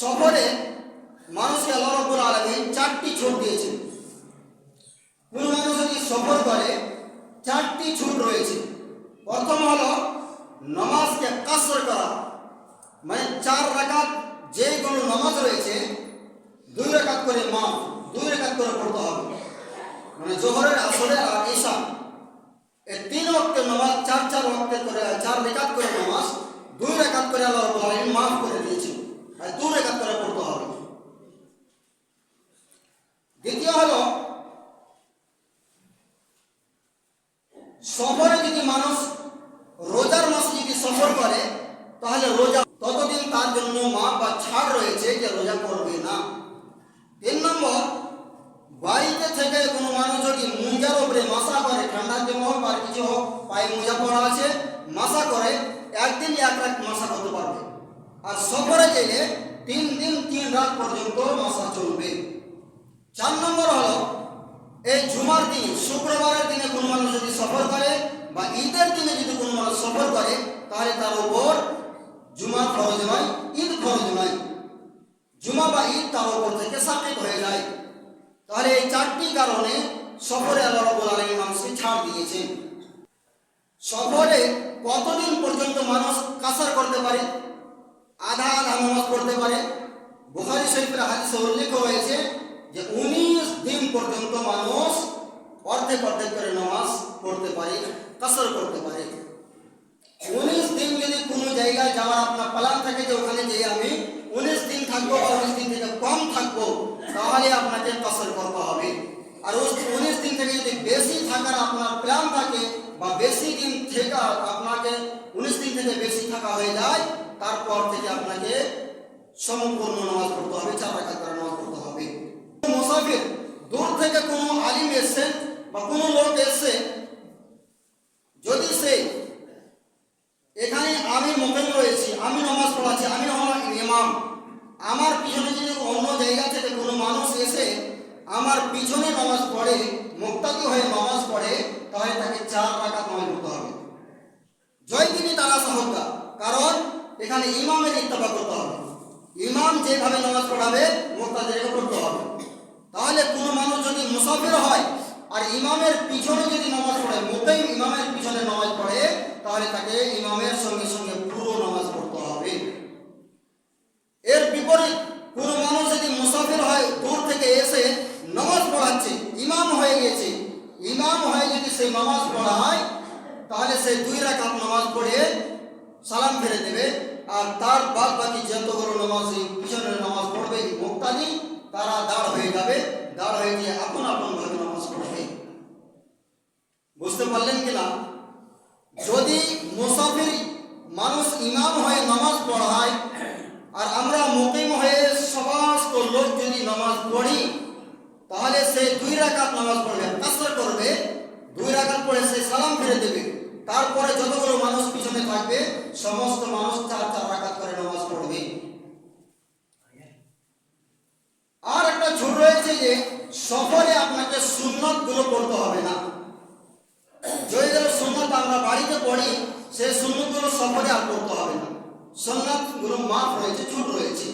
সফরে মানুষকে আল্লাহ রব্বুল আলমী চারটি ছুট দিয়েছেন। কোন মানুষ যদি সফর করে, চারটি ছুট রয়েছে। প্রথম হলো নমাজকে কাসর করা। মানে চার রাকাত যে কোনো নামাজ রয়েছে, দুই রাকাত করে মা দুই রাকাত করে পড়তে হবে। মানে জোহরের আসরে আর ঈশা। এই তিন ওয়াক্তের নামাজ, চার চার ওয়াক্তের করে, চার রেখাত করে নামাজ, দুই রেখাত করে আল্লাহ মাফ করে দিয়েছেন আর দুই রেখাত করে পড়তে হবে দ্বিতীয় হলো সফরে যদি মানুষ রোজার মাসে যদি সফর করে, তাহলে রোজা ততদিন তার জন্য মা বা ছাড় রয়েছে যে রোজা করবে না। তিন নম্বর, বাড়িতে থেকে কোনো মানুষ যদি মুজার উপরে মশা করে, ঠান্ডার জন্য হোক আর কিছু হোক, পায়ে মোজা পড়া আছে মশা করে, একদিন এক রাত মশা করতে পারবে। আর সফরে গেলে তিন দিন তিন রাত পর্যন্ত মশা চলবে। চার নম্বর হলো এই জুমার দিন, শুক্রবারের দিনে কোনো মানুষ যদি সফর করে বা ঈদের দিনে যদি কোনো মানুষ সফর করে, তাহলে তার উপর জুমা ফরজ নয়, ঈদ ফরজ নয়। জুমা বা ঈদ তার উপর থেকে সাকিত হয়ে যায়। তাহলে এই চারটি কারণে সফরে আল্লাহ রাব্বুল আলামিন মানুষকে ছাড় দিয়েছেন। সফরে কতদিন পর্যন্ত মানুষ কাসার করতে পারে? আধা আধা নামাজ পড়তে পারে? বুখারী শরীফের হাদিসে উল্লেখ হয়েছে যে উনিশ দিন পর্যন্ত মানুষ অর্ধেক অর্ধেক করে নামাজ পড়তে পারে, কাসার করতে পারে। উনিশ দিন যদি কোনো জায়গায় যাওয়ার আপনার প্ল্যান থাকে যে ওখানে যে আমি উনিশ দিন থাকব বা উনিশ দিন থেকে কম থাকব, তাহলে আপনাকে কসর করতে হবে। আর উনিশ দিন থেকে যদি বেশি থাকার আপনার প্ল্যান থাকে বা বেশি দিন থেকে আপনাকে উনিশ দিন থেকে বেশি থাকা হয়ে যায়, তারপর থেকে আপনাকে সম্পূর্ণ নামাজ পড়তে হবে চার রাকাত করে নামাজ পড়তে হবে মুসাফির দূর থেকে কোনো আলিম এসছে বা কোনো লোক এসছে যদি সে এখানে আমি মোকাম রয়েছি, আমি নামাজ পড়াচ্ছি, আমি হলাম ইমাম, আমার পিছনে যদি অন্য জায়গা থেকে কোনো মানুষ এসে আমার পিছনে নামাজ পড়ে মুক্তাকি হয়ে নামাজ পড়ে, তাহলে তাকে চার রাকাত নামাজ পড়তে হবে। জয় তিনি তারা সহকা কারণ এখানে ইমামের ইত্তবা করতে হবে। ইমাম যেভাবে নামাজ পড়াবে মুক্তাদেরকে পড়তে হবে। তাহলে কোনো মানুষ যদি মুসাফির হয় আর ইমামের পিছনে যদি নামাজ পড়ে মোটেই ইমামের পিছনে নামাজ পড়ে, তাহলে তাকে ইমামের সঙ্গে সঙ্গে পুরো নামাজ পড়তে হবে। এর বিপরীত, কোন মানুষ যদি মুসাফির হয়, দূর থেকে এসে নামাজ পড়াচ্ছে, ইমাম হয়ে গেছে, ইমাম হয়ে যদি সেই নামাজ পড়া হয় তাহলে সে দুই রাকাত নামাজ পড়ে সালাম ফেলে দেবে, আর তার বাদ বাকি যতগুলো নামাজ পিছনের নামাজ পড়বে মুক্তাদি তারা দাঁড় হয়ে যাবে, দাঁড় হয়ে গিয়ে আপন আপন ভাবে নামাজ পড়বে বুঝতে পারলেন কিনা যদি মুসাফির মানুষ ইমাম হয়ে নামাজ পড়ায়, আর আমরা মুকিম হয়ে সমস্ত লোক যদি নামাজ পড়ি, তাহলে সে দুই রাকাত নামাজ পড়বে, কাসর করবে, দুই রাকাত পড়ে সে সালাম ফিরে দেবে। তারপরে যতগুলো মানুষ পিছনে থাকবে, সমস্ত মানুষ চার চার রাকাত করে নামাজ পড়বে আর একটা ঝুট রয়েছে যে সফরে আপনাকে সুন্নতগুলো করতে হবে না। যদি যেন সুন্নত আমরা বাড়িতে পড়ি, সেই সুন্নতগুলো সফরে আর করতে হবে না। সুন্নতগুলো মাফ রয়েছে চুট রয়েছে।